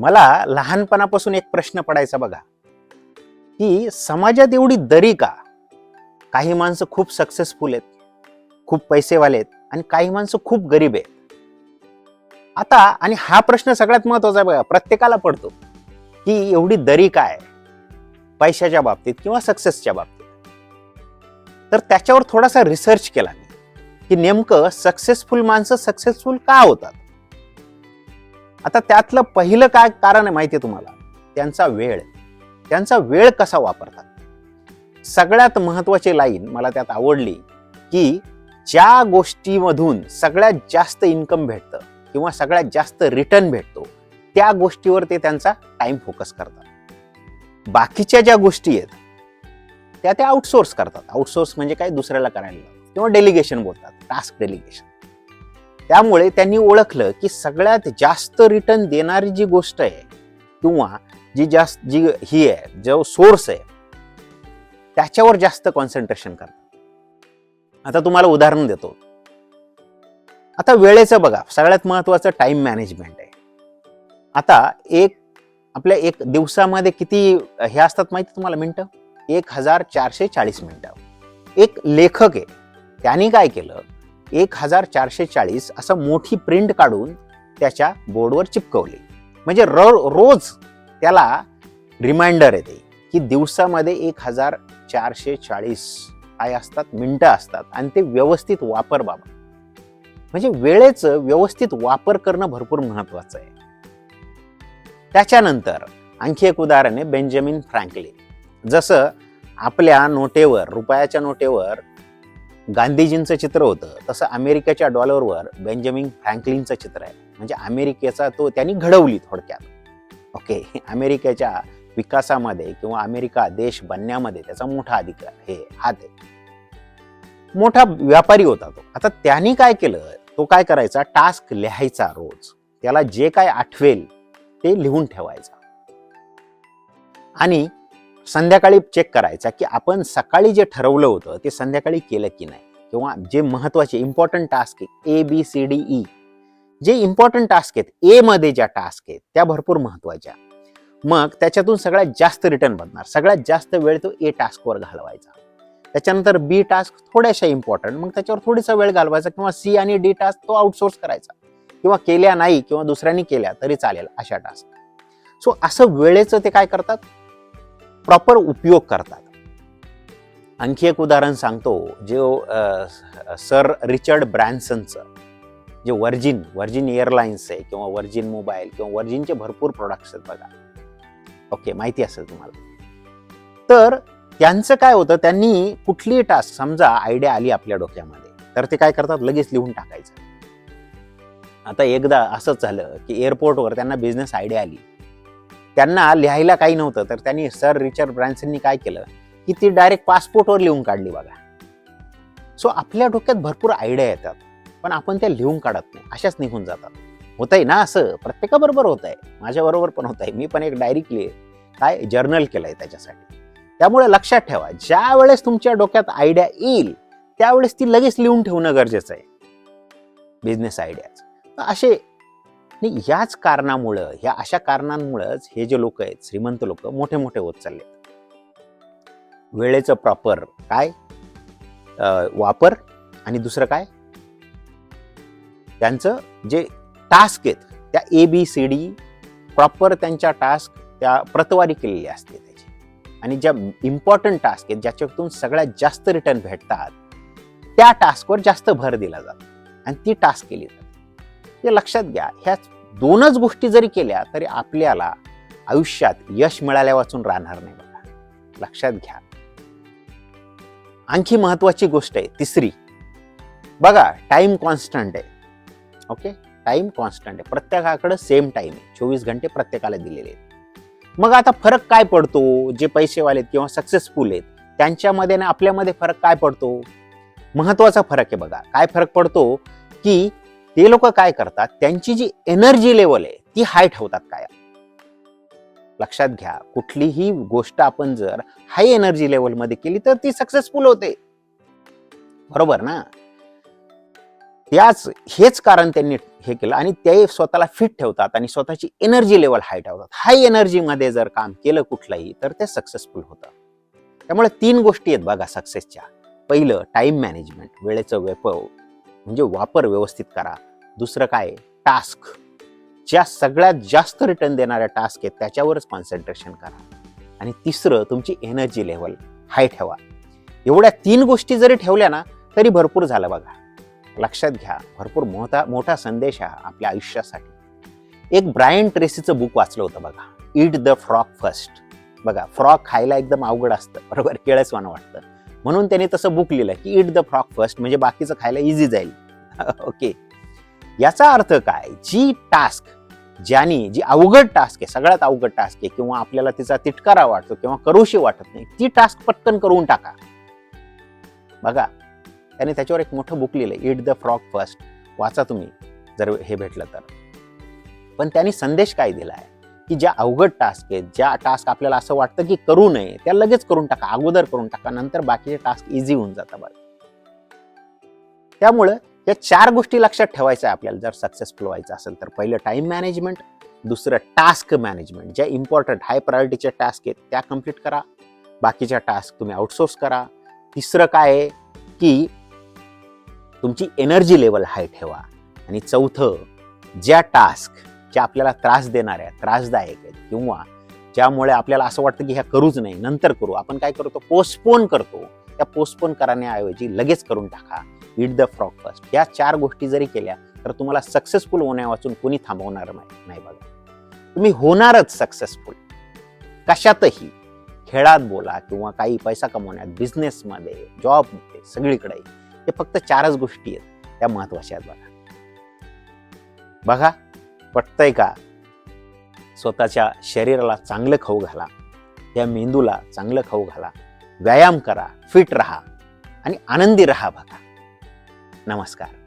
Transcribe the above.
मला लहानपणापासून एक प्रश्न पडायचा बघा. की समाजात एवढी दरी का? काही माणसं खूप सक्सेसफुल आहेत खूप पैसेवाले आहेत आणि काही माणसं खूप गरीब आहेत. आता आणि हा प्रश्न सगळ्यात महत्त्वाचा आहे बघा प्रत्येकाला पडतो. की एवढी दरी काय? पैशाच्या बाबतीत किंवा सक्सेसच्या बाबतीत? तर त्याच्यावर थोडासा रिसर्च केला मी की नेमकं सक्सेसफुल माणसं सक्सेसफुल का होतात? आता त्यातलं पहिलं काय कारण आहे माहिती आहे तुम्हाला? त्यांचा वेळ त्यांचा वेळ कसा वापरतात? सगळ्यात महत्वाची लाईन मला त्यात आवडली की ज्या गोष्टीमधून सगळ्यात जास्त इन्कम भेटतं किंवा सगळ्यात जास्त रिटर्न भेटतो त्या गोष्टीवर ते त्यांचा टाइम फोकस करतात. बाकीच्या ज्या गोष्टी आहेत त्या त्या आउटसोर्स करतात. आउटसोर्स म्हणजे काय? दुसऱ्याला करायला किंवा डेलिगेशन बोलतात टास्क डेलिगेशन. त्यामुळे त्यांनी ओळखलं की सगळ्यात जास्त रिटर्न देणारी जी गोष्ट आहे किंवा जी जास्त जी ही आहे जो सोर्स आहे त्याच्यावर जास्त कॉन्सन्ट्रेशन करतात. आता तुम्हाला उदाहरण देतो. आता वेळेचं बघा सगळ्यात महत्त्वाचं टाइम मॅनेजमेंट आहे. आता एक आपल्या एक दिवसामध्ये किती हे असतात माहिती तुम्हाला मिनटं? एक हजार चारशे चाळीस मिनटं. एक लेखक आहे त्यांनी काय केलं? एक हजार चारशे चाळीस असं मोठी प्रिंट काढून त्याच्या बोर्डवर चिपकवली. म्हणजे र रोज त्याला रिमाइंडर येते की दिवसामध्ये एक हजार चारशे चाळीस काय असतात मिनटं असतात आणि ते व्यवस्थित वापर बाबा. म्हणजे वेळेचं व्यवस्थित वापर करणं भरपूर महत्वाचं आहे. त्याच्यानंतर आणखी एक उदाहरण आहे बेंजामिन फ्रँकलिन. जसं आपल्या नोटेवर रुपयाच्या नोटेवर गांधीजींचं चित्र होतं. तसं अमेरिकेच्या डॉलरवर बेंजामिन फ्रँकलिनचं चित्र आहे. म्हणजे अमेरिकेचा तो त्यांनी घडवली थोडक्यात. ओके? अमेरिकेच्या विकासामध्ये किंवा अमेरिका देश बनण्यामध्ये त्याचा मोठा अधिकार हे हात आहे. मोठा व्यापारी होता तो. आता त्यांनी काय केलं? तो काय करायचा? टास्क लिहायचा रोज. त्याला जे काय आठवेल ते लिहून ठेवायचा. आणि संध्याकाळी चेक करायचा की आपण सकाळी जे ठरवलं होतं ते संध्याकाळी केलं की नाही. किंवा जे महत्त्वाचे इम्पॉर्टंट टास्क आहे A B C D E जे इम्पॉर्टंट टास्क आहेत ए मध्ये ज्या टास्क आहेत त्या भरपूर महत्त्वाच्या मग त्याच्यातून सगळ्यात जास्त रिटर्न बनणार. सगळ्यात जास्त वेळ तो ए टास्कवर घालवायचा. त्याच्यानंतर बी टास्क थोड्याशा इम्पॉर्टंट मग त्याच्यावर थोडीसा वेळ घालवायचा किंवा सी आणि डी टास्क तो आउटसोर्स करायचा. किंवा केल्या नाही किंवा दुसऱ्यांनी केल्या तरी चालेल अशा टास्क सो असं वेळेचं ते काय करतात? प्रॉपर उपयोग करतात. आणखी एक उदाहरण सांगतो जे सर रिचर्ड ब्रॅन्सनचं जे वर्जिन वर्जिन एअरलाइन्स आहे किंवा वर्जिन मोबाईल किंवा वर्जिनचे भरपूर प्रोडक्ट्स आहेत बघा. ओके माहिती असेल तुम्हाला. तर त्यांचं काय होतं त्यांनी कुठलीही टास्क समजा आयडिया आली आपल्या डोक्यामध्ये तर ते काय करतात लगेच लिहून टाकायचं. आता एकदा असंच झालं की एअरपोर्टवर त्यांना बिझनेस आयडिया आली. त्यांना लिहायला काही नव्हतं तर त्यांनी सर रिचर्ड ब्रॅन्सननी काय केलं की ती डायरेक्ट पासपोर्टवर लिहून काढली बघा. सो आपल्या डोक्यात भरपूर आयडिया येतात पण आपण त्या लिहून काढत नाही. अशाच निघून जातात. होत आहे ना असं? प्रत्येकाबरोबर होत आहे माझ्याबरोबर पण होत आहे मी पण एक डायरी केली काय? जर्नल केलंय त्याच्यासाठी. त्यामुळे लक्षात ठेवा ज्या वेळेस तुमच्या डोक्यात आयडिया येईल त्यावेळेस ती लगेच लिहून ठेवणं गरजेचं आहे. बिझनेस आयडियाज असे याच कारणामुळं ह्या अशा कारणांमुळंच हे जे लोक आहेत श्रीमंत लोक मोठे मोठे होत चालले वेळेचं प्रॉपर काय? वापर आणि दुसरं काय? त्यांचं जे टास्क आहेत त्या A B C D proper त्यांच्या टास्क त्या प्रतवारी केलेली असते त्याची. आणि ज्या इम्पॉर्टंट टास्क आहेत ज्याच्यातून सगळ्यात जास्त रिटर्न भेटतात त्या टास्कवर जास्त भर दिला जातो. आणि ती टास्क केली जाते. हे लक्षात घ्या ह्या दोनच गोष्टी जरी केल्या तरी आपल्याला आयुष्यात यश मिळाल्या वाचून राहणार नाही बघा. लक्षात घ्या. आणखी महत्त्वाची गोष्ट आहे तिसरी. बघा टाईम कॉन्स्टंट आहे. ओके टाईम कॉन्स्टंट आहे. प्रत्येकाकडं सेम टाईम आहे. चोवीस घंटे प्रत्येकाला दिलेले आहेत. मग आता फरक काय पडतो? जे पैसेवाले आहेत किंवा सक्सेसफुल आहेत त्यांच्यामध्ये आणि आपल्यामध्ये फरक काय पडतो? महत्त्वाचा फरक आहे बघा. काय फरक पडतो? की ते लोक काय करतात? त्यांची जी एनर्जी लेवल आहे ती हाय ठेवतात काय लक्षात घ्या. कुठलीही गोष्ट आपण जर हाय एनर्जी लेवलमध्ये केली तर ती सक्सेसफुल होते. बरोबर ना? त्याच हेच कारण त्यांनी हे केलं आणि ते स्वतःला फिट ठेवतात आणि स्वतःची एनर्जी लेवल हाय ठेवतात. हाय एनर्जीमध्ये जर काम केलं कुठलंही तर ते सक्सेसफुल होतं. त्यामुळे तीन गोष्टी आहेत बघा सक्सेसच्या पहिलं टाइम मॅनेजमेंट वेळेचं वेप म्हणजे वापर व्यवस्थित करा. दुसरं काय? टास्क ज्या सगळ्यात जास्त रिटर्न देणाऱ्या टास्क आहेत त्याच्यावरच कॉन्सन्ट्रेशन करा. आणि तिसरं तुमची एनर्जी लेवल हाय ठेवा. एवढ्या तीन गोष्टी जरी ठेवल्या ना तरी भरपूर झालं बघा. लक्षात घ्या भरपूर मोठा मोठा संदेश आहे आपल्या आयुष्यासाठी. एक ब्रायन ट्रेसीचं बुक वाचलं होतं बघा. इट द फ्रॉक फर्स्ट बघा फ्रॉक खायला एकदम अवघड असतं बरोबर? केळसवानं वाटतं. म्हणून त्याने तसं बुक लिहिलं की इट द फ्रॉक फर्स्ट म्हणजे बाकीचं खायला इझी जाईल. ओके याचा अर्थ काय? जी टास्क ज्यानी जी अवघड टास्क आहे सगळ्यात अवघड टास्क आहे किंवा आपल्याला तिचा तिटकारा वाटतो किंवा करूशी वाटत नाही ती टास्क पटकन करून टाका. बघा त्याने त्याच्यावर एक मोठं बुक लिहिलं इट द फ्रॉक फर्स्ट वाचा तुम्ही जर हे भेटलं तर. पण त्यांनी संदेश काय दिला आहे की ज्या अवघड टास्क आहेत ज्या टास्क आपल्याला असं वाटतं की करू नये त्या लगेच करून टाका अगोदर करून टाका नंतर बाकीचे टास्क इझी होऊन जातात बघा त्यामुळं या चार गोष्टी लक्षात ठेवायच्या आहे आपल्याला. जर सक्सेसफुल व्हायचं असेल तर पहिलं टाइम मॅनेजमेंट दुसरं टास्क मॅनेजमेंट ज्या इम्पॉर्टंट हाय प्रायोरिटीच्या टास्क आहेत त्या कंप्लीट करा. बाकीच्या टास्क तुम्ही आउटसोर्स करा. तिसरं काय आहे की तुमची एनर्जी लेवल हाय ठेवा. आणि चौथं ज्या टास्क ज्या आपल्याला त्रास देणाऱ्या त्रासदायक आहेत किंवा ज्यामुळे आपल्याला असं वाटतं की ह्या करूच नाही नंतर करू. आपण काय करतो? पोस्टपोन करतो. त्या पोस्टपोन करण्याऐवजी लगेच करून टाका. इट द फ्रॉग फर्स्ट या चार गोष्टी जरी केल्या तर तुम्हाला सक्सेसफुल होण्या वाचून कोणी थांबवणार नाही नाही बघा. तुम्ही होणारच सक्सेसफुल कशातही खेळात बोला किंवा काही पैसा कमवण्यात बिझनेसमध्ये जॉबमध्ये सगळीकडे हे फक्त चारच गोष्टी आहेत. त्या महत्त्वाच्या आहेत बघा. बघा पटतंय का? स्वतःच्या शरीराला चांगलं खाऊ घाला. या मेंदूला चांगलं खाऊ घाला. व्यायाम करा फिट राहा आणि आनंदी राहा बघा. नमस्कार